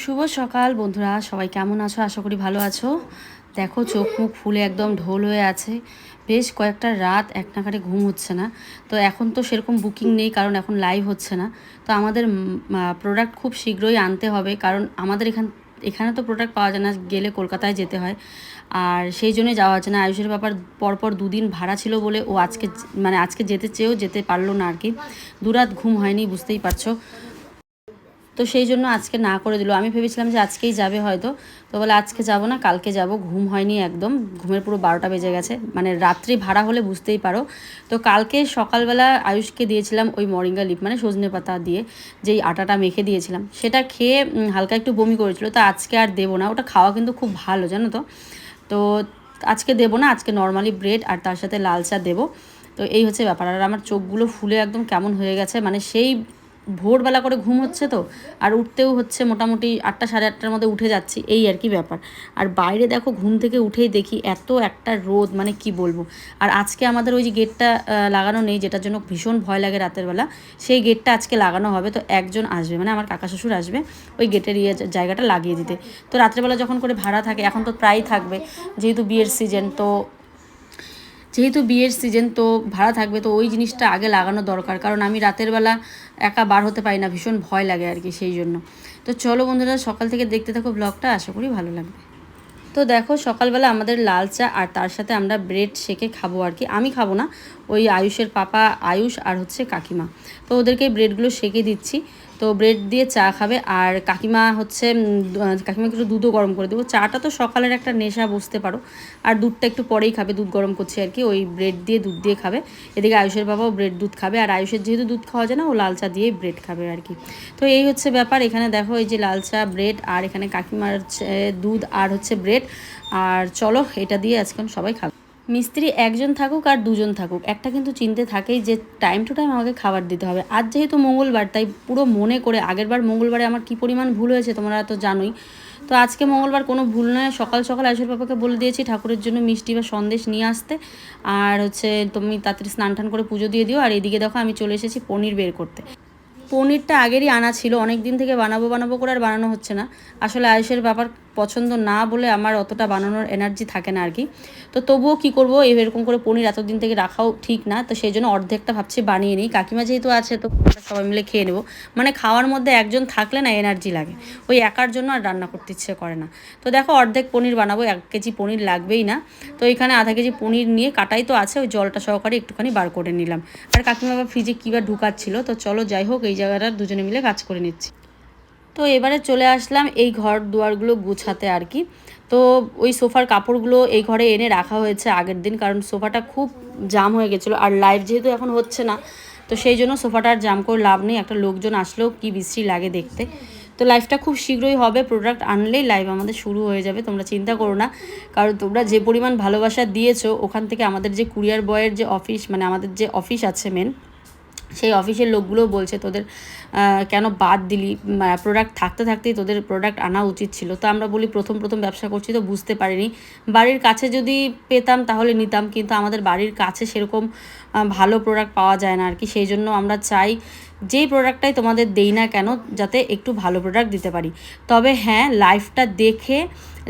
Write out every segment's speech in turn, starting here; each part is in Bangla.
শুভ সকাল বন্ধুরা, সবাই কেমন আছো? আশা করি ভালো আছো। দেখো, চোখ মুখ ফুলে একদম ঢোল হয়ে আছে। বেশ কয়েকটা রাত এক নাগারে ঘুম হচ্ছে না। তো এখন তো সেরকম বুকিং নেই, কারণ এখন লাইভ হচ্ছে না। তো আমাদের প্রোডাক্ট খুব শীঘ্রই আনতে হবে, কারণ আমাদের এখান, এখানে তো প্রোডাক্ট পাওয়া যায় না, গেলে কলকাতায় যেতে হয়। আর সেই জন্যই যাওয়া হচ্ছে না। আয়ুষের ব্যাপার পরপর দুদিন ভাড়া ছিল বলে ও আজকে মানে আজকে যেতে চেয়েও যেতে পারল না আর কি। দুরাত ঘুম হয়নি, বুঝতেই পারছ। তো সেই জন্য আজকে না করে দিল। আমি ভেবেছিলাম যে আজকেই যাবে হয়তো। তো বলে, আজকে যাব না, কালকে যাব। ঘুম হয়নি একদম। ঘুমের পুরো বারোটা বেজে গেছে। মানে রাত্রি ভাড়া হলে বুঝতেই পারো। তো কালকে সকালবেলা আয়ুষকে দিয়েছিলাম ওই মরিঙ্গা লিপ মানে সজনে পাতা দিয়ে যেই আটাটা মেখে দিয়েছিলাম। সেটা খেয়ে হালকা একটু বমি করেছিল। তো আজকে আর দেবো না। ওটা খাওয়া কিন্তু খুব ভালো, জানো তো। তো আজকে দেবো না, আজকে নর্মালি ব্রেড আর তার সাথে লাল চা দেবো। তো এই হচ্ছে ব্যাপার। আর আমার চোখগুলো ফুলে একদম কেমন হয়ে গেছে। মানে সেই ভোরবেলা করে ঘুম হচ্ছে তো, আর উঠতেও হচ্ছে মোটামুটি আটটা, সাড়ে আটটার মধ্যে উঠে যাচ্ছি, এই আর কি ব্যাপার। আর বাইরে দেখো ঘুম থেকে উঠেই দেখি এত একটা রোদ মানে কি বলব। আর আজকে আমাদের ওই যে গেটটা লাগানো নেই, যেটার জন্য ভীষণ ভয় লাগে রাতের বেলা, সেই গেটটা আজকে লাগানো হবে, তো একজন আসবে মানে আমার কাকা শ্বশুর আসবে, ওই গেটের ইয়ে জায়গাটা লাগিয়ে দিতে। তো রাত্রেবেলা যখন করে ভাড়া থাকে, এখন তো প্রায় থাকবে, যেহেতু বিয়ের সিজন তো যেহেতু বিয়ের সিজন তো ভাড়া থাকবে, তো ওই জিনিসটা আগে লাগানো দরকার। কারণ আমি রাতের বেলা একা বার হতে পারি না, ভীষণ ভয় লাগে আর কি সেই জন্য। তো চলো বন্ধুরা, সকাল থেকে দেখতে থাকো ব্লগটা আশা করি ভালো লাগবে। তো দেখো, সকালবেলা আমাদের লাল চা আর তার সাথে আমরা ব্রেড শেখে খাব আর কি। আমি খাব না, ওই আয়ুষের পাপা আয়ুষ আর হচ্ছে কাকিমা। তো ওদেরকে ব্রেডগুলো সেকে দিচ্ছি। তো ব্রেড দিয়ে চা খাবে। আর কাকিমা হচ্ছে কাকিমাকে একটু দুধও গরম করে দেবো। চাটা তো সকালের একটা নেশা, বুঝতে পারো। আর দুধটা একটু পরেই খাবে, দুধ গরম করছে আর কি। ওই ব্রেড দিয়ে দুধ দিয়ে খাবে। এদিকে আয়ুষের বাবাও ব্রেড দুধ খাবে। আর আয়ুষের যেহেতু দুধ খাওয়া যায় না, ও লাল চা দিয়েই ব্রেড খাবে আর কি। তো এই হচ্ছে ব্যাপার। এখানে দেখো, এই যে লাল চা ব্রেড আর এখানে কাকিমার দুধ আর হচ্ছে ব্রেড আর চলো, এটা দিয়ে আজকে সবাই খাবে। মিস্ত্রি একজন থাকুক আর দুজন থাকুক, একটা কিন্তু চিনতে থাকেই যে টাইম টু টাইম আমাকে খাবার দিতে হবে। আজ যেহেতু মঙ্গলবার, তাই পুরো মনে করে আগেরবার মঙ্গলবারে আমার কি পরিমাণ ভুল হয়েছে তোমরা তো জানোই। তো আজকে মঙ্গলবার কোনো ভুল নয়, সকাল সকাল আয়ুষের পাপাকে বলে দিয়েছি ঠাকুরের জন্য মিষ্টি বা সন্দেশ নিয়ে আসতে। আর হচ্ছে তুমি তাড়াতাড়ি স্নান টান করে পুজো দিয়ে দিও। আর এদিকে দেখো আমি চলে এসেছি পনির বের করতে। পনিরটা আগেরই আনা ছিল অনেক দিন থেকে বানাবো বানাবো করে আর বানানো হচ্ছে না। আসলে আয়ুষের ব্যাপার পছন্দ না বলে আমার অতটা বানানোর এনার্জি থাকে না আর কি। তো তবুও কী করব এরকম করে পনির এতদিন থেকে রাখাও ঠিক না, তো সেই জন্য অর্ধেকটা ভাবছি বানিয়ে নিই। কাকিমা যেহেতু আছে, তো সবাই মিলে খেয়ে নেব। মানে খাওয়ার মধ্যে একজন থাকলে না এনার্জি লাগে, ওই একার জন্য আর রান্না করতে ইচ্ছে করে না। তো দেখো অর্ধেক পনির বানাবো, এক কেজি পনির লাগবেই না। তো এখানে আধা কেজি পনির নিয়ে কাটাই তো আছে, ওই জলটা সহকারে একটুখানি বার করে নিলাম। আর কাকিমা ফ্রিজে কী বা ঢুকাচ্ছিল, তো চলো যাই হোক, এই জায়গাটা দুজনে মিলে কাজ করে নিচ্ছি। তো এবারে চলে আসলাম এই ঘর দুয়ারগুলো গুছাতে আর কি। তো ওই সোফার কাপড়গুলো এই ঘরে এনে রাখা হয়েছে আগের দিন, কারণ সোফাটা খুব জাম হয়ে গেছিল আর লাইভ যেহেতু এখন হচ্ছে না, তো সেই জন্য সোফাটা আর জাম করে লাভ নেই। একটা লোকজন আসলেও কি বিশ্রী লাগে দেখতে। তো লাইফটা খুব শীঘ্রই হবে, প্রোডাক্ট আনলেই লাইভ আমাদের শুরু হয়ে যাবে, তোমরা চিন্তা করো না। কারণ তোমরা যে পরিমাণ ভালোবাসা দিয়েছ, ওখান থেকে আমাদের যে কুরিয়ার বয়ের যে অফিস মানে আমাদের যে অফিস আছে মেন সেই অফিসের লোকগুলোও বলছে তোদের কেন বাদ দিলি? প্রোডাক্ট থাকতে থাকতেই তোদের প্রোডাক্ট আনা উচিত ছিল। তো আমরা বলি প্রথম প্রথম ব্যবসা করছি তো বুঝতে পারিনি। বাড়ির কাছে যদি পেতাম তাহলে নিতাম, কিন্তু আমাদের বাড়ির কাছে সেরকম ভালো প্রোডাক্ট পাওয়া যায় না আর কি। সেই জন্য আমরা চাই যেই প্রোডাক্টটাই তোমাদের দেই না কেন, যাতে একটু ভালো প্রোডাক্ট দিতে পারি। তবে হ্যাঁ লাইফটা দেখে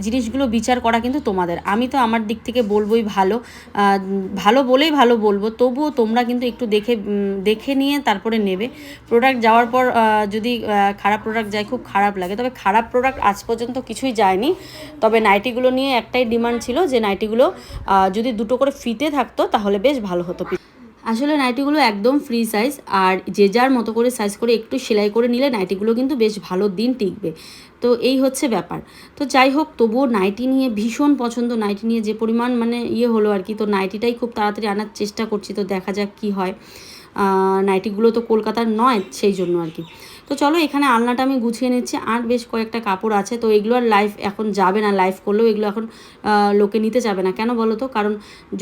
জিনিসগুলো বিচার করা কিন্তু তোমাদের। আমি তো আমার দিক থেকে বলবোই ভালো। ভালো বলেই ভালো বলব, তবুও তোমরা কিন্তু একটু দেখে দেখে নিয়ে তারপরে নেবে। প্রোডাক্ট যাওয়ার পর যদি খারাপ প্রোডাক্ট যায়, খুব খারাপ লাগে। তবে খারাপ প্রোডাক্ট আজ পর্যন্ত কিছুই যায়নি। তবে নাইটিগুলো নিয়ে একটাই ডিমান্ড ছিল যে নাইটিগুলো যদি দুটো করে ফিতে থাকতো, তাহলে বেশ ভালো হতো। আসলে নাইটিগুলো একদম ফ্রি সাইজ আর যে যার মতো করে সাইজ করে একটু সেলাই করে নিলে নাইটিগুলো কিন্তু বেশ ভালো দিন টিকবে। তো এই হচ্ছে ব্যাপার। তো যাই হোক, তবুও নাইটি নিয়ে ভীষণ পছন্দ। নাইটি নিয়ে যে পরিমাণ মানে ইয়ে হলো আর কি। তো নাইটিটাই খুব তাড়াতাড়ি আনার চেষ্টা করছি। তো দেখা যাক কি হয়। নাইটিগুলো তো কলকাতার নয় সেই জন্য আর কি। তো চলো এখানে আলনাটা আমি গুছিয়ে নিচ্ছি। আর বেশ কয়েকটা কাপড় আছে। তো এগুলো আর লাইফ এখন যাবে না লাইফ করলেও এগুলো এখন লোকে নিতে যাবে না। কেন বলো তো? কারণ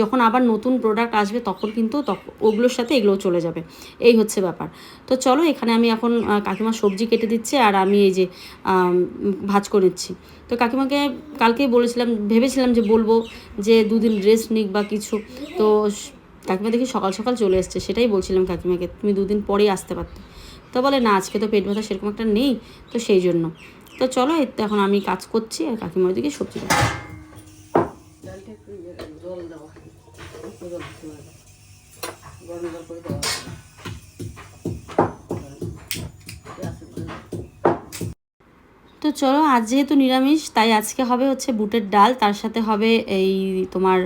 যখন আবার নতুন প্রোডাক্ট আসবে তখন কিন্তু ওগুলোর সাথে এগুলো চলে যাবে। এই হচ্ছে ব্যাপার। তো চলো এখানে আমি এখন কাকিমা সবজি কেটে দিচ্ছে আর আমি এই যে ভাজ করে নিচ্ছি। তো কাকিমাকে কালকেই বলেছিলাম, ভেবেছিলাম যে বলব যে দুদিন রেস্ট নিক বা কিছু। তো কাকিমা দেখি সকাল সকাল চলে এসছে, সেটাই বলছিলাম কাকিমাকে, তুমি দুদিন পরেই আসতে পারতো তো বলে, না, আজকে তো পেট ব্যথা সেরকম একটা নেই, তো সেই জন্য তো চলো তো এখন আমি কাজ করছি, আর কাকিমার দিকে সবজি। তো চলো, আজ যেহেতু নিরামিষ, তাই আজকে হবে হচ্ছে বুটের ডাল, তার সাথে হবে এই তোমার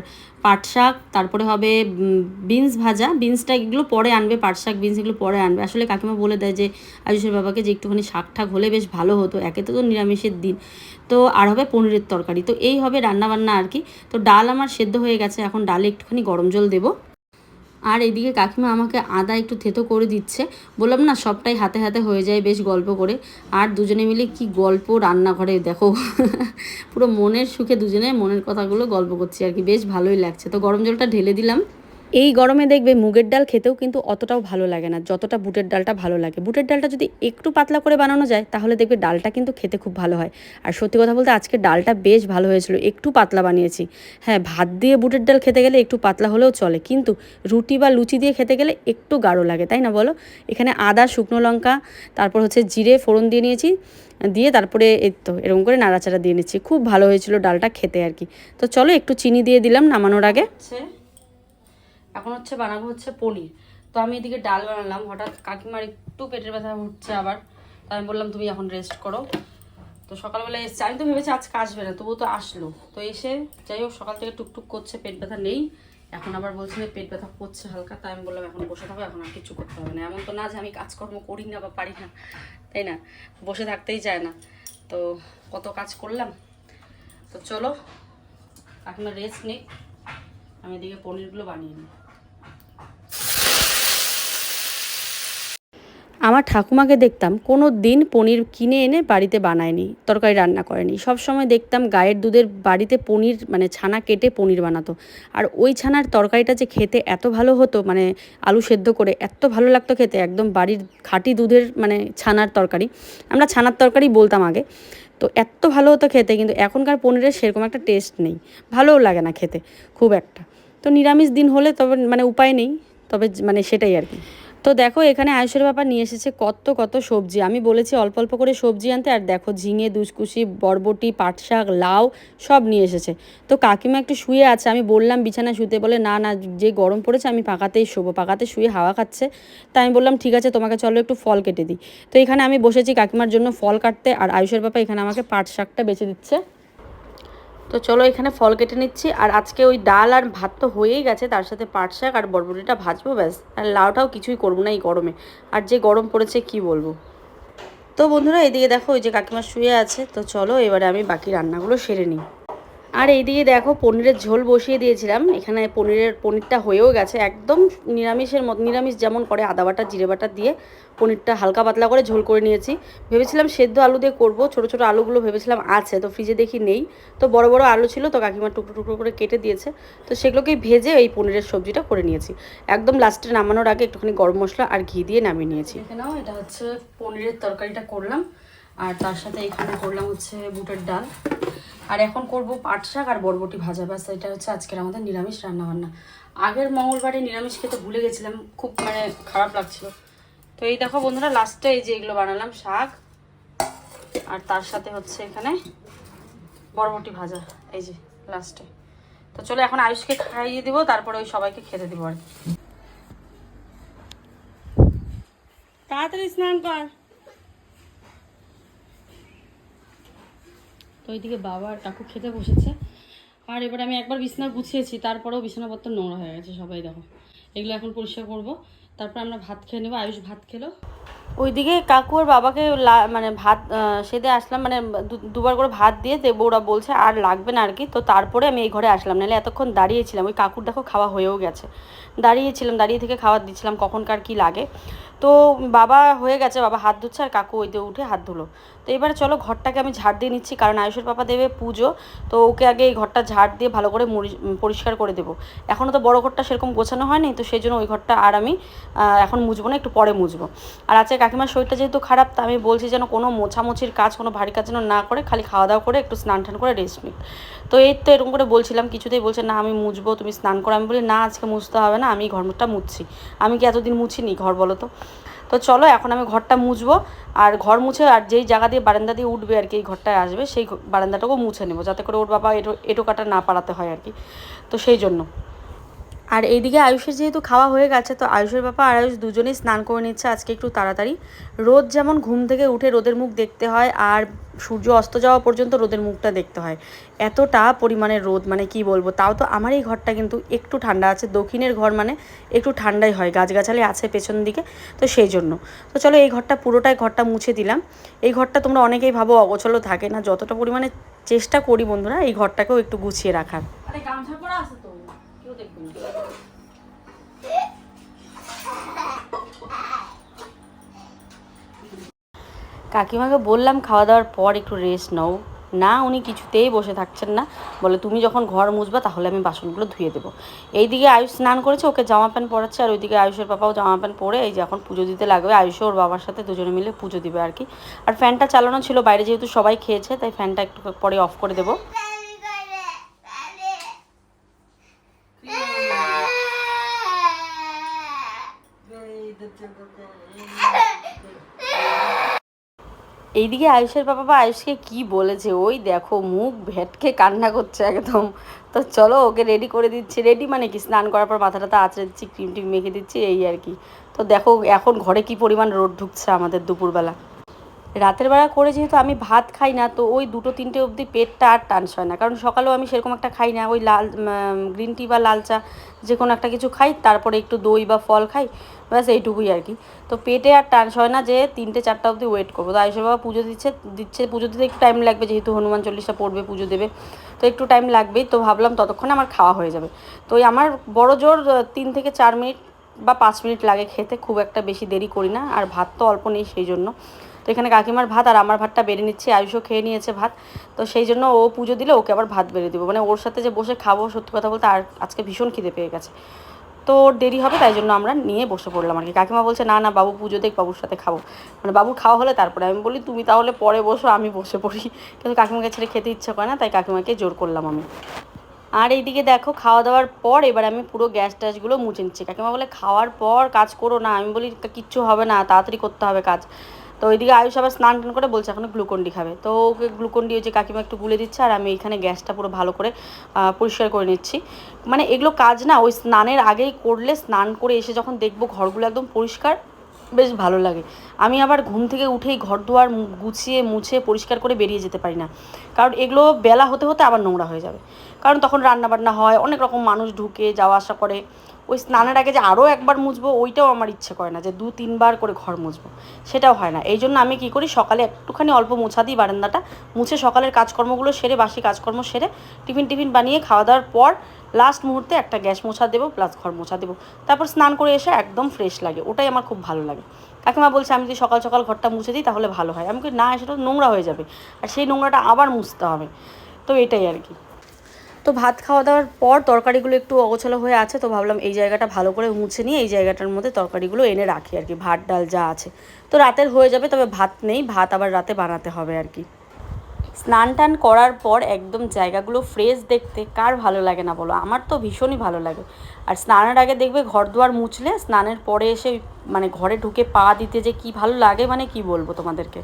পাট শাক তারপরে হবে বিনস ভাজা। বিনসটা এগুলো পরে আনবে পাট শাক বিনস এগুলো পরে আনবে। আসলে কাকিমা বলে দেয় যে, আয়ুষের বাবাকে যে একটুখানি শাক ঠাক হলে বেশ ভালো হতো। একে তো নিরামিষের দিন। তো আর হবে পনিরের তরকারি। তো এই হবে রান্নাবান্না আর কি। তো ডাল আমার সেদ্ধ হয়ে গেছে। এখন ডালে একটুখানি গরম জল দেবো। আর এদিকে কাকিমা আমাকে আদা একটু থেতো করে দিচ্ছে। বললাম, না, সবটাই হাতে হাতে হয়ে যায়, বেশ গল্প করে। আর দুজনে মিলে কি গল্প রান্নাঘরে, দেখো। পুরো মনের সুখে দুজনে মনের কথাগুলো গল্প করছি আর কি। বেশ ভালোই লাগছে। তো গরম জলটা ঢেলে দিলাম। এই গরমে দেখবে মুগের ডাল খেতেও কিন্তু অতটাও ভালো লাগে না, যতটা বুটের ডালটা ভালো লাগে। বুটের ডালটা যদি একটু পাতলা করে বানানো যায়, তাহলে দেখবে ডালটা কিন্তু খেতে খুব ভালো হয়। আর সত্যি কথা বলতে আজকে ডালটা বেশ ভালো হয়েছিল, একটু পাতলা বানিয়েছি। হ্যাঁ ভাত দিয়ে বুটের ডাল খেতে গেলে একটু পাতলা হলেও চলে, কিন্তু রুটি বা লুচি দিয়ে খেতে গেলে একটু গাঢ় লাগে, তাই না বলো? এখানে আদা, শুকনো লঙ্কা, তারপর হচ্ছে জিরে, ফোড়ন দিয়ে নিয়েছি, দিয়ে তারপরে এই তো এরকম করে নাড়াচাড়া দিয়ে নিচ্ছি। খুব ভালো হয়েছিল ডালটা খেতে আর কি। তো চলো একটু চিনি দিয়ে দিলাম নামানোর আগে। এখন হচ্ছে বানাবো হচ্ছে পনির। তো আমি এদিকে ডাল বানালাম, হঠাৎ কাকিমার একটু পেটের ব্যথা হচ্ছে আবার। তাই আমি বললাম, তুমি এখন রেস্ট করো। তো সকালবেলা এসছে। আমি তো ভেবেছি আজকে আসবে না, তবুও তো আসলো। তো এসে যাই হোক, সকাল থেকে টুকটুক করছে, পেট ব্যথা নেই। এখন আবার বলছে যে পেট ব্যথা করছে হালকা, তাই আমি বললাম, এখন বসে থাকো, এখন আর কিছু করতে হবে না। এমন তো না যে আমি কাজকর্ম করি না বা পারি না, তাই না? বসে থাকতেই চায় না। তো কত কাজ করলাম। তো চলো, কাকিমা রেস্ট নেই আমি এদিকে পনিরগুলো বানিয়ে নিই। আমার ঠাকুমাকে দেখতাম কোনো দিন পনির কিনে এনে বাড়িতে বানায়নি, তরকারি রান্না করেনি। সব সময় দেখতাম গায়ের দুধের বাড়িতে পনির মানে ছানা কেটে পনির বানাতো। আর ওই ছানার তরকারিটা যে খেতে এত ভালো হতো মানে আলু সেদ্ধ করে এত ভালো লাগতো খেতে, একদম বাড়ির খাঁটি দুধের মানে ছানার তরকারি। আমরা ছানার তরকারি বলতাম আগে। তো এত ভালো হতো খেতে, কিন্তু এখনকার পনিরের সেরকম একটা টেস্ট নেই। ভালোও লাগে না খেতে, খুব একটা। তো নিরামিষ দিন হলে তবে মানে উপায় নেই, তবে মানে সেটাই আর কি। তো দেখো, এখানে আয়ুষের ব্যাপার নিয়ে এসেছে কত কত সবজি। আমি বলেছি অল্প অল্প করে সবজি আনতে, আর দেখো, ঝিঙে, দুসকুশি, বরবটি পাট শাক লাউ সব নিয়ে এসেছে। তো কাকিমা একটু শুয়ে আছে, আমি বললাম বিছানায় শুতে বলে, না না, যে গরম পড়েছে, আমি পাকাতেই শোবো। পাকাতে শুয়ে হাওয়া খাচ্ছে। তাই আমি বললাম, ঠিক আছে, তোমাকে চলো একটু ফল কেটে দিই। তো এখানে আমি বসেছি কাকিমার জন্য ফল কাটতে, আর আয়ুষের ব্যাপার এখানে আমাকে পাট শাকটা বেছে দিচ্ছে। তো চলো এখানে ফল কেটে নিচ্ছি। আর আজকে ওই ডাল আর ভাত তো হয়েই গেছে, তার সাথে পাট শাক আর বরবটিটা ভাজবো, ব্যাস। আর লাউটাও কিছুই করব না এই গরমে। আর যে গরম পড়েছে কি বলব? তো বন্ধুরা, এদিকে দেখো ওই যে কাকিমা শুয়ে আছে। তো চলো এবারে আমি বাকি রান্নাগুলো সেরে নিই। আর এইদিকে দেখো পনিরের ঝোল বসিয়ে দিয়েছিলাম। এখানে পনিরের, পনিরটা হয়েও গেছে একদম নিরামিষের মতো নিরামিষ যেমন করে, আদা বাটা, জিরে বাটা দিয়ে পনিরটা হালকা পাতলা করে ঝোল করে নিয়েছি। ভেবেছিলাম সেদ্ধ আলু দিয়ে করব, ছোটো ছোটো আলুগুলো ভেবেছিলাম আছে, তো ফ্রিজে দেখি নেই। তো বড় বড় আলু ছিল, তো কাকিমা টুকরো টুকরো করে কেটে দিয়েছে। তো সেগুলোকেই ভেজে এই পনিরের সবজিটা করে নিয়েছি। একদম লাস্টে নামানোর আগে একটুখানি গরম মশলা আর ঘি দিয়ে নামিয়ে নিয়েছি। এখানেও এটা হচ্ছে পনিরের তরকারিটা করলাম। আর তার সাথে এখানে করলাম হচ্ছে বুটের ডাল। আর এখন করব পাট শাক আর বরবটি ভাজা। ব্যাস, এটা হচ্ছে আজকের আমাদের নিরামিষ রান্নাবান্না। আগের মঙ্গলবারে নিরামিষ খেতে ভুলে গেছিলাম, খুব মানে খারাপ লাগছিল। তো এই দেখো বন্ধুরা লাস্টে এই যে এগুলো বানালাম, শাক। আর তার সাথে হচ্ছে এখানে বরবটি ভাজা, এই যে লাস্টে তো চলো এখন আয়ুষকে খাইয়ে দিব, তারপরে ওই সবাইকে খেতে দিব আর কি। তাড়াতাড়ি স্নান কর। তো ওইদিকে বাবা আর কাকু খেতে বসেছে। আর এবারে আমি একবার বিছানা গুছিয়েছি, তারপরেও বিছানাপত্র নোংরা হয়ে গেছে, সবাই দেখো। এগুলো এখন পরিষ্কার করব। তারপর আমরা ভাত খেয়ে নেব, আয়ুষ ভাত খেলো। ওইদিকে কাকু আর বাবাকে মানে ভাত সেদে আসলাম মানে দুবার করে ভাত দিয়ে দেবো, ওরা বলছে আর লাগবে না আর কি তো তারপরে আমি এই ঘরে আসলাম, নাহলে এতক্ষণ দাঁড়িয়েছিলাম, ওই কাকুর দেখো খাওয়া হয়েও গেছে। দাঁড়িয়েছিলাম, দাঁড়িয়ে থেকে খাবার দিচ্ছিলাম, কখনকার কি লাগে। তো বাবা হয়ে গেছে, বাবা হাত ধুচ্ছে আর কাকু ওই দিয়ে উঠে হাত ধুলো। তো এবারে চলো ঘরটাকে আমি ঝাড় দিয়ে নিচ্ছি, কারণ আয়ুষের পাপা দেবে পুজো, তো ওকে আগে এই ঘরটা ঝাড় দিয়ে ভালো করে পরিষ্কার করে দেবো। এখনও তো বড় ঘরটা সেরকম গোছানো হয়নি, তো সেই জন্য ওই ঘরটা আর আমি এখন মুছবো না, একটু পরে মুছবো। আর আজকে কাকিমার শরীরটা যেহেতু খারাপ, তা আমি বলছি যেন কোনো মোছামুছির কাজ, কোনো ভারী কাজ যেন না করে, খালি খাওয়া দাওয়া করে একটু স্নান টান করে রেস্ট নিক। তো এই তো এরকম করে বলছিলাম, কিছুতেই বলছে না, আমি মুছবো, তুমি স্নান করো। আমি বলি, না, আজকে মুছতে হবে না, আমি ঘরটা মুছছি। আমি কি এতদিন মুছিনি ঘর বলো তো? তো চলো, এখন আমি ঘরটা মুছবো। আর ঘর মুছে, আর যেই জায়গা দিয়ে বারান্দা দিয়ে উঠবে আর কি, এই ঘরটায় আসবে, সেই বারান্দাটাকেও মুছে নেব, যাতে করে ওর বাবা এটো এটো কাটা না পারাতে হয় আর কি। তো সেই জন্য। আর এইদিকে আয়ুষের যেহেতু খাওয়া হয়ে গেছে, তো আয়ুষের বাবা আর আয়ুষ দুজনেই স্নান করে নিচ্ছে আজকে একটু তাড়াতাড়ি। রোদ যেমন ঘুম থেকে উঠে রোদের মুখ দেখতে হয়, আর সূর্য অস্ত যাওয়া পর্যন্ত রোদের মুখটা দেখতে হয়। এতটা পরিমাণে রোদ মানে কি বলব, তাও তো আমার এই ঘরটা কিন্তু একটু ঠান্ডা আছে, দক্ষিণের ঘর মানে একটু ঠান্ডাই হয়, গাছগাছালি আছে পেছন দিকে, তো সেই জন্য। তো চলো এই ঘরটা পুরোটাই ঘরটা মুছে দিলাম। এই ঘরটা তোমরা অনেকেই ভাবো অগোছলো থাকে না, যতটা পরিমাণে চেষ্টা করি বন্ধুরা, এই ঘরটাকেও একটু গুছিয়ে রাখার। গামছা আছে কাকিমাকে বললাম খাওয়া দাওয়ার পর একটু রেস্ট নাও। না, উনি কিছুতেই বসে থাকছেন না। বলে, তুমি যখন ঘর মুছবা তাহলে আমি বাসনগুলো ধুয়ে দেবো। এইদিকে আয়ুষ স্নান করেছে, ওকে জামা প্যান্ট পরাচ্ছে, আর ওইদিকে আয়ুষের পাপাও জামা প্যান্ট পরে এই যে এখন পুজো দিতে লাগবে। আয়ুষও ওর বাবার সাথে দুজনে মিলে পুজো দিবে আর কি। আর ফ্যানটা চালানো ছিল, বাইরে যেহেতু সবাই খেয়েছে, তাই ফ্যানটা একটু পরে অফ করে দেবো। এইদিকে আয়ুষের বাবা বা আয়ুষকে কি বলেছে? ওই দেখো, মুখ ভেটকে কান্না করছে একদম। তো চলো ওকে রেডি করে দিচ্ছি। রেডি মানে কি? স্নান করার পর মাথাটা তো আঁচড়ে দিচ্ছি ক্রিম টিম মেখে দিচ্ছি, এই আর কি। তো দেখো এখন ঘরে কি পরিমাণ রোদ ঢুকছে আমাদের দুপুরবেলা। রাতের বেলা করে যেহেতু আমি ভাত খাই না, তো ওই দুটো তিনটে অবধি পেটটা আর টানস হয় না। কারণ সকালেও আমি সেরকম একটা খাই না, ওই লাল গ্রিন টি বা লাল চা যে কোনো একটা কিছু খাই, তারপরে একটু দই বা ফল খাই, ব্যাস এইটুকুই আর কি। তো পেটে আর টানস হয় না যে তিনটে চারটা অবধি ওয়েট করব। তো আয়ুষের বাবা পুজো দিচ্ছে দিচ্ছে, পুজো দিতে একটু টাইম লাগবে যেহেতু হনুমান চল্লিশা পড়বে, পুজো দেবে। তো একটু টাইম লাগবেই, তো ভাবলাম ততক্ষণে আমার খাওয়া হয়ে যাবে। তো আমার বড় জোর তিন থেকে চার মিনিট বা পাঁচ মিনিট লাগে খেতে, খুব একটা বেশি দেরি করি না, আর ভাত তো অল্প নেই সেই জন্য। তো এখানে কাকিমার ভাত আর আমার ভাতটা বেড়ে নিচ্ছি, আয়ুষও খেয়ে নিয়েছে ভাত। তো সেই জন্য ও পুজো দিলে ওকে আবার ভাত বেড়ে দেবো। মানে ওর সাথে যে বসে খাব, সত্যি কথা বলতে আর আজকে ভীষণ খিদে পেয়ে গেছে। তো দেরি হবে, তাই জন্য আমরা নিয়ে বসে পড়লাম আর কি। কাকিমা বলছে, না না, বাবু পুজো দেখ, বাবুর সাথে খাব। মানে বাবু খাওয়া হলে তারপরে আমি বলি, তুমি তাহলে পরে বসো, আমি বসে পড়ি। কিন্তু কাকিমাকে ছেড়ে খেতে ইচ্ছা করে না, তাই কাকিমাকে জোর করলাম আমি। আর এইদিকে দেখো, খাওয়া দাওয়ার পর এবার আমি পুরো গ্যাস ট্যাসগুলো মুছে নিচ্ছি। কাকিমা বলে, খাওয়ার পর কাজ করো না। আমি বলি কিচ্ছু হবে না, তাড়াতাড়ি করতে হবে কাজ। তো ওইদিকে আয়ুষ আবার স্নান টান করে বলছে, এখন গ্লুকন্ডি খাবে। তো ওকে গ্লুকন্ডি ওই যে কাকিমা একটু গুলে দিচ্ছে, আর আমি এখানে গ্যাসটা পুরো ভালো করে পরিষ্কার করে নিচ্ছি। মানে এগুলো কাজ না, ওই স্নানের আগেই করলে, স্নান করে এসে যখন দেখব ঘরগুলো একদম পরিষ্কার, বেশ ভালো লাগে। আমি আবার ঘুম থেকে উঠেই ঘর দুয়ার গুছিয়ে, মুছে, পরিষ্কার করে বেরিয়ে যেতে পারি না। কারণ এগুলো বেলা হতে হতে আবার নোংরা হয়ে যাবে। কারণ তখন রান্না বান্না হয়, অনেক রকম মানুষ ঢুকে যাওয়া আসা করে। ওই স্নানের আগে যে আরও একবার মুছবো, ওইটাও আমার ইচ্ছে করে না যে দু, তিনবার করে ঘর মুছবো। সেটাও হয় না। এই জন্য আমি কী করি, সকালে একটুখানি অল্প মোছা দিই বারান্দাটা, মুছে সকালের কাজকর্মগুলো সেরে, বাসি কাজকর্ম সেরে, টিফিন টিফিন বানিয়ে খাওয়া দাওয়ার পর লাস্ট মুহূর্তে একটা গ্যাস মোছা দেবো প্লাস ঘর মোছা দেবো। তারপর স্নান করে এসে একদম ফ্রেশ লাগে, ওটাই আমার খুব ভালো লাগে। কাকিমা বলছে, আমি যদি সকাল সকাল ঘরটা মুছে দিই তাহলে ভালো হয়। আমি না, সেটা নোংরা হয়ে যাবে। আর সেই নোংরাটা আবার মুছতে হবে। তো এটাই আর কি। তো ভাত খাওয়া দাওয়ার পর তরকারিগুলো একটু অগোছালো হয়ে আছে, তো ভাবলাম এই জায়গাটা ভালো করে মুছে নিয়ে এই জায়গাটার মধ্যে তরকারিগুলো এনে রাখি আর কি, ভাত, ডাল যা আছে। তো রাতের হয়ে যাবে, তবে ভাত নেই, ভাত আবার রাতে বানাতে হবে আর কি। স্নান টান করার পর একদম জায়গাগুলো ফ্রেশ দেখতে, কার ভালো লাগে না বলো? আমার তো ভীষণই ভালো লাগে। আর স্নানের আগে দেখবে ঘর দুয়ার মুছলে, স্নানের পরে এসে মানে ঘরে ঢুকে পা দিতে যে কি ভালো লাগে মানে কি বলব তোমাদেরকে?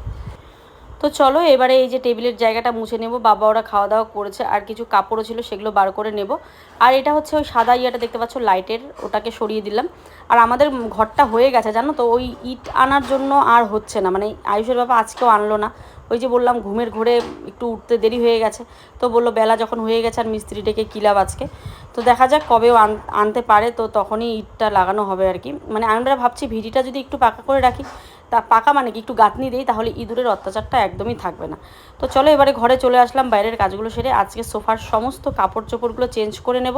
তো চলো, এবারে এই যে টেবিলের জায়গাটা মুছে নেব। বাবা ওরা খাওয়া দাওয়া করেছে, আর কিছু কাপড়ও ছিল, সেগুলো বার করে নেব। আর এটা হচ্ছে ওই সাদা ইয়েটা, দেখতে পাচ্ছ, লাইটের, ওটাকে সরিয়ে দিলাম। আর আমাদের ঘরটা হয়ে গেছে, জানো তো, ওই ইট আনার জন্য আর হচ্ছে না। মানে আয়ুষের বাবা আজকেও আনলো না। ওই যে বললাম, ঘুমের ঘোরে একটু উঠতে দেরি হয়ে গেছে। তো বলল, বেলা যখন হয়ে গেছে, আর মিস্ত্রি ডেকে কিলাব আজকে? তো দেখা যাক কবেও আন- আনতে পারে। তো তখনই ইটটা লাগানো হবে আর কি। মানে আমরা ভাবছি, ভিডিটা যদি একটু পাকা করে রাখি তা পাকা মানে কি? একটু গাঁথনি দিই, তাহলে ইঁদুরের অত্যাচারটা একদমই থাকবে না। তো চলো এবারে ঘরে চলে আসলাম, বাইরের কাজগুলো সেরে। আজকে সোফার সমস্ত কাপড় চোপড়গুলো চেঞ্জ করে নেব,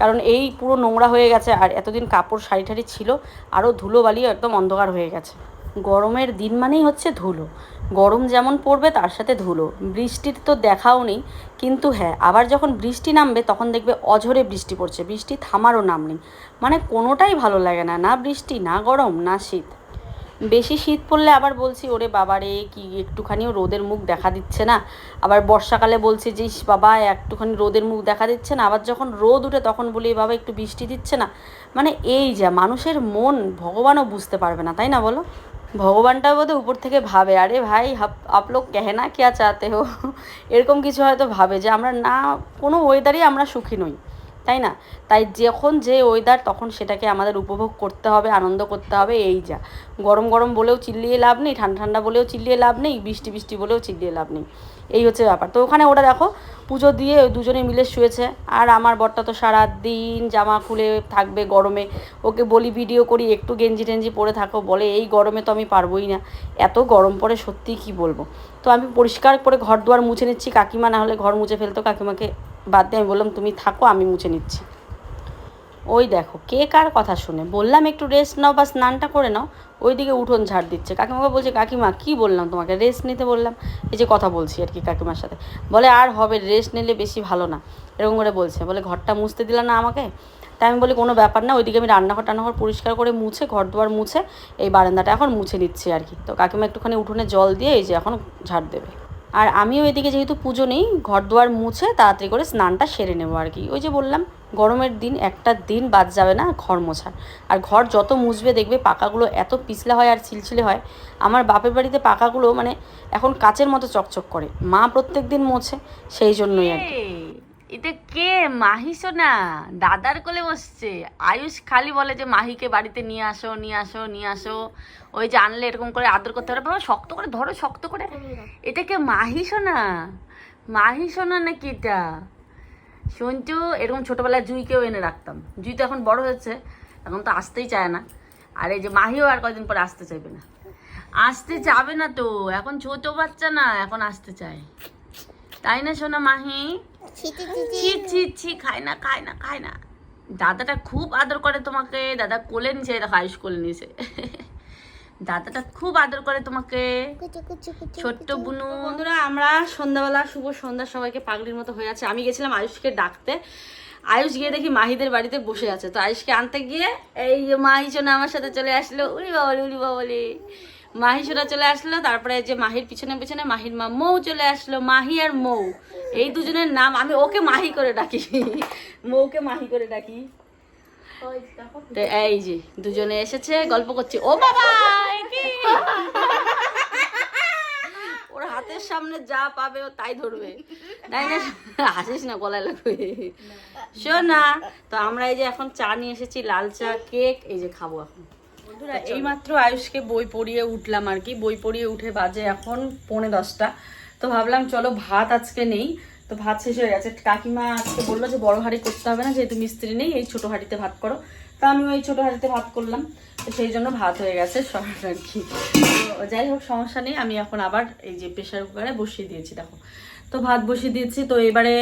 কারণ এই পুরো নোংরা হয়ে গেছে আর এতদিন কাপড় শাড়ি ঠাড়ি ছিল আরও ধুলো বালি একদম অন্ধকার হয়ে গেছে। গরমের দিন মানেই হচ্ছে ধুলো। গরম যেমন পড়বে তার সাথে ধুলো। বৃষ্টির তো দেখাও নেই, কিন্তু হ্যাঁ আবার যখন বৃষ্টি নামবে তখন দেখবে অঝরে বৃষ্টি পড়ছে। বৃষ্টি থামারও নাম নেই। মানে কোনোটাই ভালো লাগে না না বৃষ্টি, না গরম, না শীত। বেশি শীত পড়লে আবার বলছি, ওরে বাবারে, কি একটুখানিও রোদের মুখ দেখা দিচ্ছে না? আবার বর্ষাকালে বলছি, যে ইস বাবা, একটুখানি রোদের মুখ দেখা দিচ্ছে না। আবার যখন রোদ উঠে তখন বলি বাবা একটু বৃষ্টি দিচ্ছে না? মানে এই যা, মানুষের মন ভগবানও বুঝতে পারবে না, তাই না বলো? ভগবানটা বোধহয় উপর থেকে ভাবে, আরে ভাই আপ লোক কেহেনা কেয়া চাতে হো? এরকম কিছু হয়তো ভাবে যে আমরা না, কোনো ওয়েদারই আমরা সুখী নই। তাই না? তাই যখন যে ওয়েদার তখন সেটাকে আমাদের উপভোগ করতে হবে, আনন্দ করতে হবে, এই যা। গরম গরম বলেও চিল্লিয়ে লাভ নেই, ঠান্ডা ঠান্ডা বলেও চিল্লিয়ে লাভ নেই, বৃষ্টি বৃষ্টি বলেও চিল্লিয়ে লাভ নেই। এই হচ্ছে ব্যাপার। তো ওখানে ওরা দেখো, পুজো দিয়ে ওই দুজনে মিলে শুয়েছে। আর আমার বরটা তো সারা দিন জামা খুলে থাকবে গরমে। ওকে বলি, ভিডিও করি, একটু গেঞ্জি টেঞ্জি পরে থাকো। বলে, এই গরমে তো আমি পারবোই না। এত গরম পড়ে সত্যি কি বলব? তো আমি পরিষ্কার করে ঘর দুয়ার মুছে নিচ্ছি। কাকিমা না হলে ঘর মুছে ফেলতো, কাকিমাকে বাদ দিয়ে আমি বললাম, তুমি থাকো, আমি মুছে নিচ্ছি। ওই দেখো, কে কার কথা শুনে? বললাম, একটু রেস্ট নাও বা স্নানটা করে নাও। ওইদিকে উঠোন ঝাড় দিচ্ছে। কাকিমাকে বলছে, কাকিমা, কি বললাম তোমাকে? রেস্ট নিতে বললাম। এই যে কথা বলছি আর কি কাকিমার সাথে। বলে, আর হবে রেস্ট নিলে বেশি ভালো না। এরকম করে বলছে। বলে, ঘরটা মুছতে দিলা না আমাকে? তাই আমি বলি, কোনো ব্যাপার না, ওইদিকে আমি রান্নাঘর টান্নাঘর পরিষ্কার করে মুছে ঘর দুয়ার মুছে, এই বারান্দাটা এখন মুছে নিচ্ছি আর কি। তো কাকিমা একটুখানি উঠোনে জল দিয়ে এই যে এখন ঝাড় দেবে। আর আমিও এদিকে যেহেতু পুজো নেই, ঘর দুয়ার মুছে তাড়াতাড়ি করে স্নানটা সেরে নেব আর কি। ওই যে বললাম, গরমের দিন, একটা দিন বাদ যাবে না ঘর মোছার। আর ঘর যত মুছবে দেখবে পাকাগুলো এত পিছলা হয় আর ছিলছিলে হয়। আমার বাপের বাড়িতে পাকাগুলো মানে এখন কাচের মতো চকচক করে। মা প্রত্যেক দিন মোছে, সেই জন্যই আর কি। এটা কে? মাহি সোনা। দাদার কোলে বসছে। আয়ুষ খালি বলে যে, মাহিকে বাড়িতে নিয়ে আসো নিয়ে আসো নিয়ে আসো। ওই যে আনলে এরকম করে আদর করতে পারে বাবা, শক্ত করে, ধরো শক্ত করে। এটা কে? মাহি সোনা। মাহি সোনা নাকি এটা? শুনছো? এরকম ছোটবেলায় জুইকেও এনে রাখতাম। জুই তো এখন বড় হয়েছে। এখন তো আসতেই চায় না। আর এই যে মাহিও আর কয়দিন পরে আসতে চাইবে না। আসতে যাবে না তো। এখন ছোট বাচ্চা না, এখন আসতে চায়। তাই না শোনা মাহি? ছি ছি ছি খায় না খায় না খায় না। দাদাটা খুব আদর করে তোমাকে দাদা কোলে নিছে দেখো কোলে নিছে। দাদাটা খুব আদর করে তোমাকে। ছোট্ট বুনু। বন্ধুরা আমরা সন্ধ্যাবেলা শুভ সন্ধ্যা সবাইকে পাগলির মতো হয়ে আছে। আমি গেছিলাম আয়ুষকে ডাকতে। আয়ুষ গিয়ে দেখি মাহিদের বাড়িতে বসে আছে। তো আয়ুষকে আনতে গিয়ে এই যে মাহি আমার সাথে চলে আসলো। উড়ি বাবলি উড়ি বাবলি। মাহি সোনা চলে আসলো, তারপরে যে মাহির পিছনে পিছনে মাহির মা মৌ চলে আসলো, মাহি আর মৌ। এই দুজনের নাম আমি ওকে মাহি করে ডাকি। মৌকে মাহি করে ডাকি। এই যে দুজনে এসেছে, গল্প করছে। ও বাবা ওর হাতের সামনে যা পাবে ও তাই ধরবে। তাই না? হাসিস না গলায় লাগবে। শোন না, তো আমরা এই যে এখন চা নিয়ে এসেছি, লাল চা, কেক, এই যে খাব এখন। বন্ধুরা এইমাত্র আয়ুষকে বই পড়িয়ে উঠলাম আর কি। বই পড়িয়ে উঠে বাজে এখন পৌনে দশটা। তো ভাবলাম চলো ভাত আজকে নেই। তো ভাত শেষ হয়ে গেছে। কাকিমা আজকে বলল যে বড় হাঁড়ি করতে হবে না যেহেতু মিস্ত্রি নেই এই ছোট হাঁড়িতে ভাত করো। তা আমি ওই ছোট হাঁড়িতে ভাত করলাম। তো সেই জন্য ভাত হয়ে গেছে সব আর কি। তো যাই হোক সমস্যা নেই। আমি এখন আবার এই যে প্রেশার কুকারে বসিয়ে দিয়েছি দেখো। তো ভাত বসিয়ে দিয়েছি। তো এবারে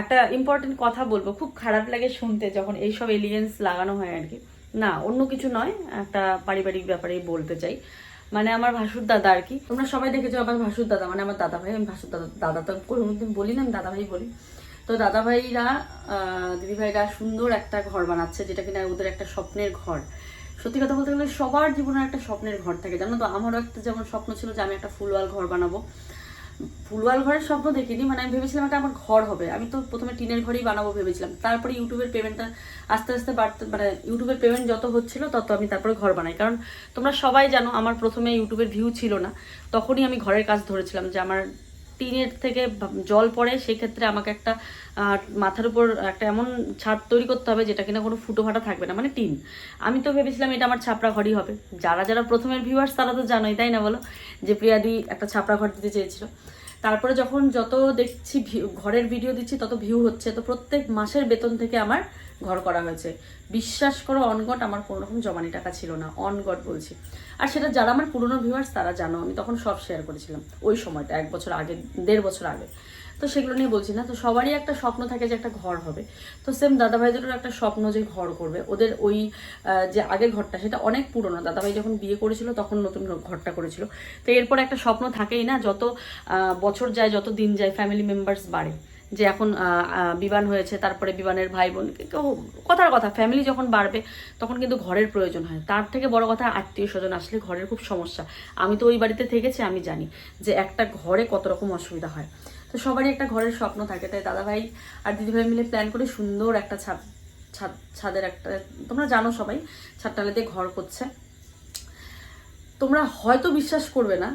একটা ইম্পর্টেন্ট কথা বলব। খুব খারাপ লাগে শুনতে যখন এইসব এলিয়েন্স লাগানো হয় আর কি। না, অন্য কিছু নয়, একটা পারিবারিক ব্যাপারেই বলতে চাই। মানে আমার ভাসুর দাদা আর কি। তোমরা সবাই দেখেছ আমার ভাসুর দাদা মানে আমার দাদা ভাই আমি ভাসুর দাদা দাদা তো কোনো মধ্যে বলি না, আমি দাদা ভাই বলি। তো দাদা ভাইরা দিদি ভাইরা সুন্দর একটা ঘর বানাচ্ছে, যেটা কিনা ওদের একটা স্বপ্নের ঘর। সত্যি কথা বলতে গেলে সবার জীবনে একটা স্বপ্নের ঘর থাকে, জানো তো? আমারও একটা যেমন স্বপ্ন ছিল যে আমি একটা ফুলওয়াল ঘর বানাবো। ফুলওয়াল ঘরের স্বপ্ন দেখিনি মানে আমি ভেবেছিলাম এটা আমার ঘর হবে। আমি তো প্রথমে টিনের ঘরেই বানাবো ভেবেছিলাম। তারপরে ইউটিউবের পেমেন্টটা আস্তে আস্তে বাড়তে মানে ইউটিউবের পেমেন্ট যত হচ্ছিল, তত আমি তারপরে ঘর বানাই। কারণ তোমরা সবাই জানো, আমার প্রথমে ইউটিউবের ভিউ ছিল না। তখনই আমি ঘরের কাজ ধরেছিলাম যে আমার টিনের থেকে জল পড়ে, সেক্ষেত্রে আমাকে একটা মাথার উপর একটা এমন ছাদ তৈরি করতে হবে যেটা কিনা কোনো ফুটো ফাটা থাকবে না মানে টিন। আমি তো ভেবেছিলাম এটা আমার ছাপড়া ঘরই হবে। যারা যারা প্রথমের ভিউয়ার্স তারা তো জানোই, তাই না বলো? যে প্রিয়াদি একটা ছাপড়া ঘর দিতে চেয়েছিল। তারপরে যখন যত দেখছি ঘরের ভিডিও দিচ্ছি, তত ভিউ হচ্ছে। তো প্রত্যেক মাসের বেতন থেকে আমার ঘর করা হয়েছে। বিশ্বাস করো অনগট আমার কোনো রকম জমানি টাকা ছিল না। অনগট বলছি। আর সেটা যারা আমার পুরনো ভিউয়ার্স তারা জানো, আমি তখন সব শেয়ার করেছিলাম। ওই সময়টা, এক বছর আগে, দেড় বছর আগে। তো সেগুলো নিয়ে বলছি না। তো সবারই একটা স্বপ্ন থাকে যে একটা ঘর হবে। তো সেম দাদাভাইদেরও একটা স্বপ্ন যে ঘর করবে। ওদের ওই যে আগের ঘরটা সেটা অনেক পুরনো। দাদাভাই যখন বিয়ে করেছিল তখন নতুন ঘরটা করেছিল। তো এরপর একটা স্বপ্ন থাকেই না, যত বছর যায়, যত দিন যায় ফ্যামিলি মেম্বার্স বাড়ে। যে এখন বিবান হয়েছে, তারপরে বিবানের ভাই বোন কথার কথা ফ্যামিলি যখন বাড়বে, তখন কিন্তু ঘরের প্রয়োজন হয়। তার থেকে বড় কথা আত্মীয় স্বজন আসলে ঘরের খুব সমস্যা। আমি তো ওই বাড়িতে থেকেছি, আমি জানি যে একটা ঘরে কত রকম অসুবিধা হয়। তো সবারই একটা ঘরের স্বপ্ন থাকে, তাই দাদাভাই আর দিদিভাই মিলে প্ল্যান করে সুন্দর একটা ছাদ ছাদ, ছাদের একটা, তোমরা জানো সবাই ছাদটালেতে ঘর করছে। তোমরা হয়তো বিশ্বাস করবে না,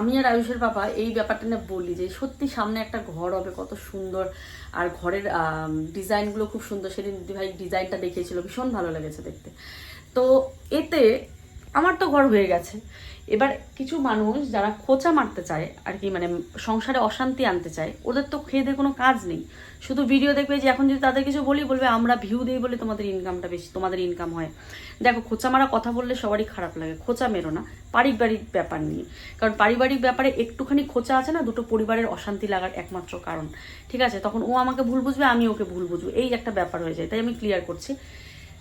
আমি আর আয়ুষের বাবা এই ব্যাপারটা নিয়ে বলি যে সত্যি সামনে একটা ঘর হবে, কত সুন্দর। আর ঘরের ডিজাইনগুলো খুব সুন্দর, সেদিন দিদিভাই ডিজাইনটা দেখিয়েছিল, ভীষণ ভালো লেগেছে দেখতে। তো এতে আমার তো ঘর হয়ে গেছে। এবার কিছু মানুষ যারা খোঁচা মারতে চায় আর কি মানে সংসারে অশান্তি আনতে চায়, ওদের তো খেয়ে কোনো কাজ নেই। শুধু ভিডিও দেখবে যে, এখন যদি তাদের কিছু বলি, বলবে, আমরা ভিউ দিই বলে তোমাদের ইনকামটা বেশি, তোমাদের ইনকাম হয়। দেখো, খোঁচা মারা কথা বললে সবারই খারাপ লাগে, খোঁচা মেরো না, পারিবারিক ব্যাপার নিয়ে। কারণ পারিবারিক ব্যাপারে একটুখানি খোঁচা আছে না, দুটো পরিবারের অশান্তি লাগার একমাত্র কারণ। ঠিক আছে, তখন ও আমাকে ভুল বুঝবে, আমি ওকে ভুল বুঝব, এই একটা ব্যাপার হয়ে যায়, তাই আমি ক্লিয়ার করছি।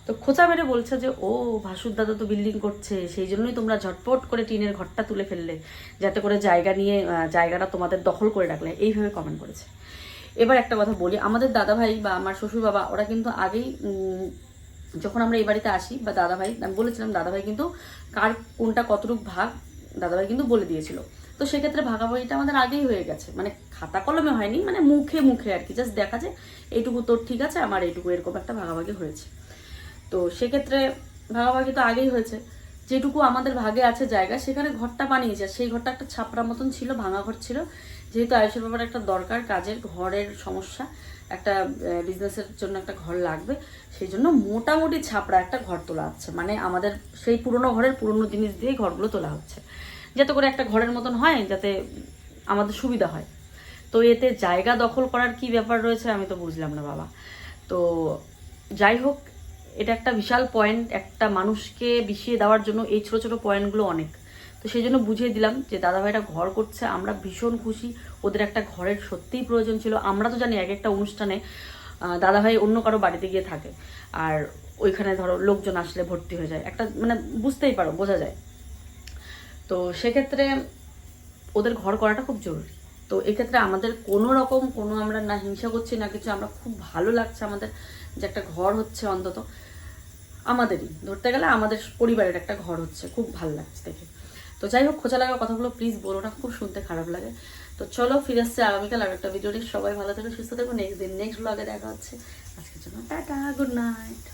তো খোঁচা মেরে বলছে যে, ও, ভাসুর দাদা তো বিল্ডিং করছে, সেই জন্যই তোমরা ঝটপট করে টিনের ঘরটা তুলে ফেললে, যাতে করে জায়গা নিয়ে জায়গাটা তোমাদের দখল করে রাখলে। এইভাবে কমেন্ট করেছে। এবার একটা কথা বলি, আমাদের দাদাভাই বা আমার শ্বশুর বাবা, ওরা কিন্তু আগেই যখন আমরা এই বাড়িতে আসি, বা দাদাভাই, আমি বলেছিলাম, দাদাভাই কিন্তু কার কোনটা কতটুক ভাগ, দাদাভাই কিন্তু বলে দিয়েছিল। তো সেক্ষেত্রে ভাগাভাগিটা আমাদের আগেই হয়ে গেছে। মানে খাতা কলমে হয়নি মানে মুখে মুখে আর কি জাস্ট দেখা যায়, এইটুকু তোর ঠিক আছে, আমার এইটুকু এরকম একটা ভাগাভাগি হয়েছে। তো সেক্ষেত্রে ভাগাভাগি তো আগেই হয়েছে। যেটুকু আমাদের ভাগে আছে জায়গা, সেখানে ঘরটা বানিয়েছে। সেই ঘরটা একটা ছাপড়া মতন ছিল, ভাঙা ঘর ছিল। যেহেতু আয়ুষের ব্যাপারে একটা দরকার কাজের, ঘরের সমস্যা, একটা বিজনেসের জন্য একটা ঘর লাগবে, সেই জন্য মোটামুটি ছাপড়া একটা ঘর তোলা হচ্ছে। মানে আমাদের সেই পুরনো ঘরের পুরনো জিনিস দিয়েই ঘরগুলো তোলা হচ্ছে। যাতে করে একটা ঘরের মতন হয়, যাতে আমাদের সুবিধা হয়। তো এতে জায়গা দখল করার কি ব্যাপার রয়েছে আমি তো বুঝলাম না, বাবা। তো যাই হোক এটা একটা বিশাল পয়েন্ট একটা মানুষকে বিষিয়ে দেওয়ার জন্য এই ছোটো ছোটো পয়েন্টগুলো অনেক। তো সেই জন্য বুঝিয়ে দিলাম যে দাদাভাইটা ঘর করছে, আমরা ভীষণ খুশি। ওদের একটা ঘরের সত্যিই প্রয়োজন ছিল। আমরা তো জানি এক একটা অনুষ্ঠানে দাদাভাই অন্য কারও বাড়িতে গিয়ে থাকে। আর ওইখানে ধরো লোকজন আসলে ভর্তি হয়ে যায়। একটা মানে বুঝতেই পারো, বোঝা যায়। তো সেক্ষেত্রে ওদের ঘর করাটা খুব জরুরি। তো এক্ষেত্রে আমাদের কোনো রকম কোনো আমরা না হিংসা করছি না কিছু, আমরা খুব ভালো লাগছে আমাদের যে একটা ঘর হচ্ছে অন্তত। আমাদেরই। ধরতে গেলে আমাদের পরিবারের একটা ঘর হচ্ছে, খুব ভালো লাগছে দেখে। তো যাই হোক খোঁজা লাগা কথাগুলো প্লিজ বলো না খুব শুনতে খারাপ লাগে। তো চলো, ফিরে আসছে আগামীকাল আর একটা ভিডিও সবাই ভালো থাকো, সুস্থ থাকো। নেক্সট দিন নেক্সট ব্লগে দেখা হচ্ছে। আজকের জন্য টাটা গুড নাইট